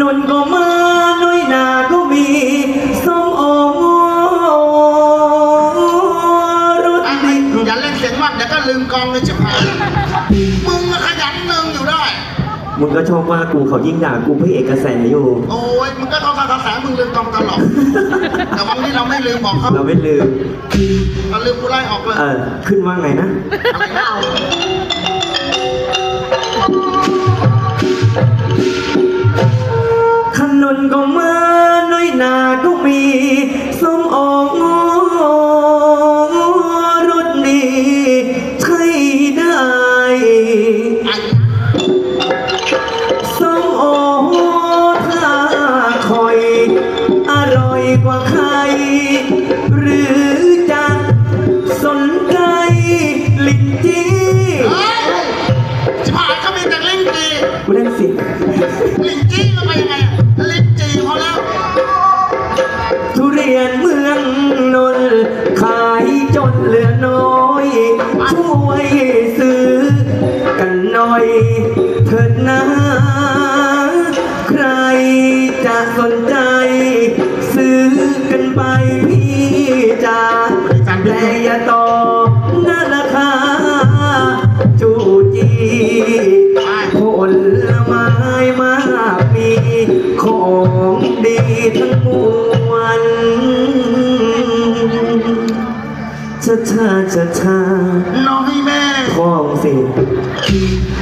นุนก็มาน้อยนาก็มีส้มโอรถไอ้ดิอย่าเล่นเสียงมากเดี๋ยวก็ลืมกองเลยชิบหายมึงอะขยันเนืองอยู่ได้ มึงก็ชอบว่ากูเขายิ่งด่ากูพระเอกกระแสอยู่ โอ้ยมึงก็เข้าคาถาแสงมึงลืมกองตลอดแต่วันนี้เราไม่ลืมบอกเขาเราไม่ลืมเราลืมกูไล่ออกเลยเออขึ้นว่าไงนะ อะไรนะ ก็มาน้อยนาก็มีส้มโอรถดีใช่ได้ไอ้ส้มโอถ้าคอย อร่อยกว่าใคร หรือจะสนใจลิ้นจี่เฮ้ยชิบหายเขามีแต่ลิ้นจีกูเล่นเสิ ลิ้นจีแล้วไปยังไงอะ ทุเรียนเมืองนนท์ขายจนเหลือน้อย ช่วยซื้อกันหน่อย เถิดนะ ใครจะสนใจ ซื้อกันไปพี่จ๋าแต่อย่าต่อหน้าราคาจูจีผลไม้มากมีของดีทั้งมวล ชาชาชาน้อยแม่พ้องสิหรือกินทุกเรีย